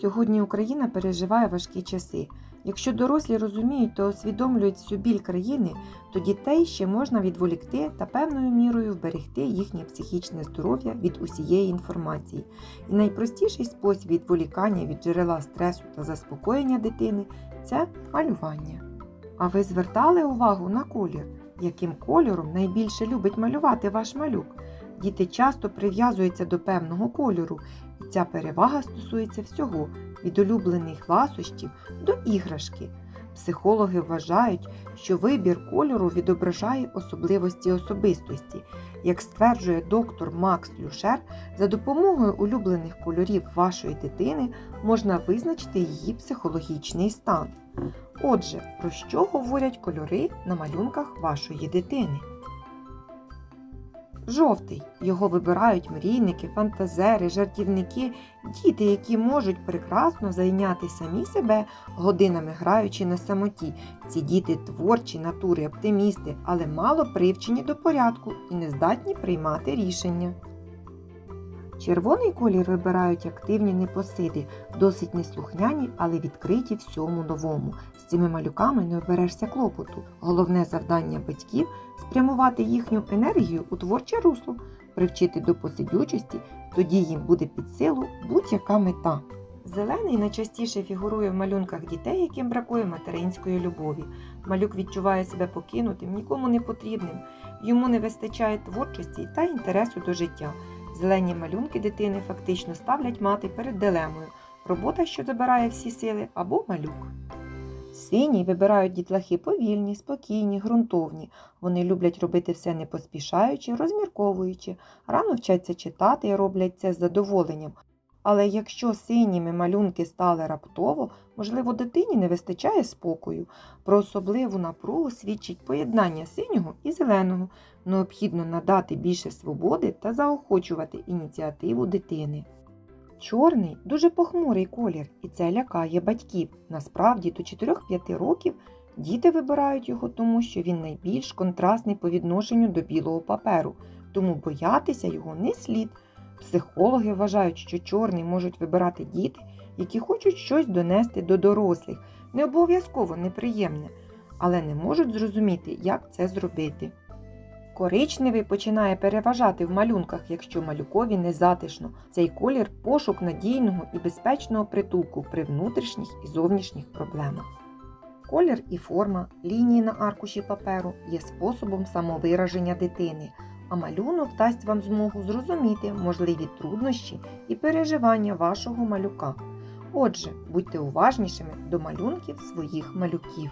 Сьогодні Україна переживає важкі часи. Якщо дорослі розуміють та усвідомлюють всю біль країни, то дітей ще можна відволікти та певною мірою вберегти їхнє психічне здоров'я від усієї інформації. І найпростіший спосіб відволікання від джерела стресу та заспокоєння дитини це малювання. А ви звертали увагу на колір, яким кольором найбільше любить малювати ваш малюк? Діти часто прив'язуються до певного кольору, і ця перевага стосується всього від улюблених ласощів до іграшки. Психологи вважають, що вибір кольору відображає особливості особистості. Як стверджує доктор Макс Люшер, за допомогою улюблених кольорів вашої дитини можна визначити її психологічний стан. Отже, про що говорять кольори на малюнках вашої дитини? Жовтий. Його вибирають мрійники, фантазери, жартівники, діти, які можуть прекрасно зайняти самі себе годинами граючи на самоті. Ці діти творчі натури, оптимісти, але мало привчені до порядку і не здатні приймати рішення. Червоний колір вибирають активні непосиди, досить неслухняні, але відкриті всьому новому. З цими малюками не оберешся клопоту. Головне завдання батьків спрямувати їхню енергію у творче русло, привчити до посидючості, тоді їм буде під силу будь-яка мета. Зелений найчастіше фігурує в малюнках дітей, яким бракує материнської любові. Малюк відчуває себе покинутим, нікому не потрібним, йому не вистачає творчості та інтересу до життя. Зелені малюнки дитини фактично ставлять мати перед дилемою робота, що забирає всі сили, або малюк. Сині вибирають дітлахи повільні, спокійні, ґрунтовні. Вони люблять робити все не поспішаючи, розмірковуючи, рано вчаться читати і роблять це з задоволенням. Але якщо синіми малюнки стали раптово, можливо, дитині не вистачає спокою. Про особливу напругу свідчить поєднання синього і зеленого. Необхідно надати більше свободи та заохочувати ініціативу дитини. Чорний дуже похмурий колір, і це лякає батьків. Насправді, до 4-5 років діти вибирають його тому, що він найбільш контрастний по відношенню до білого паперу, тому боятися його не слід. Психологи вважають, що чорний можуть вибирати діти, які хочуть щось донести до дорослих, не обов'язково неприємне, але не можуть зрозуміти, як це зробити. Коричневий починає переважати в малюнках, якщо малюкові не затишно. Цей колір пошук надійного і безпечного притулку при внутрішніх і зовнішніх проблемах. Колір і форма лінії на аркуші паперу є способом самовираження дитини, а малюнок дасть вам змогу зрозуміти можливі труднощі і переживання вашого малюка. Отже, будьте уважнішими до малюнків своїх малюків.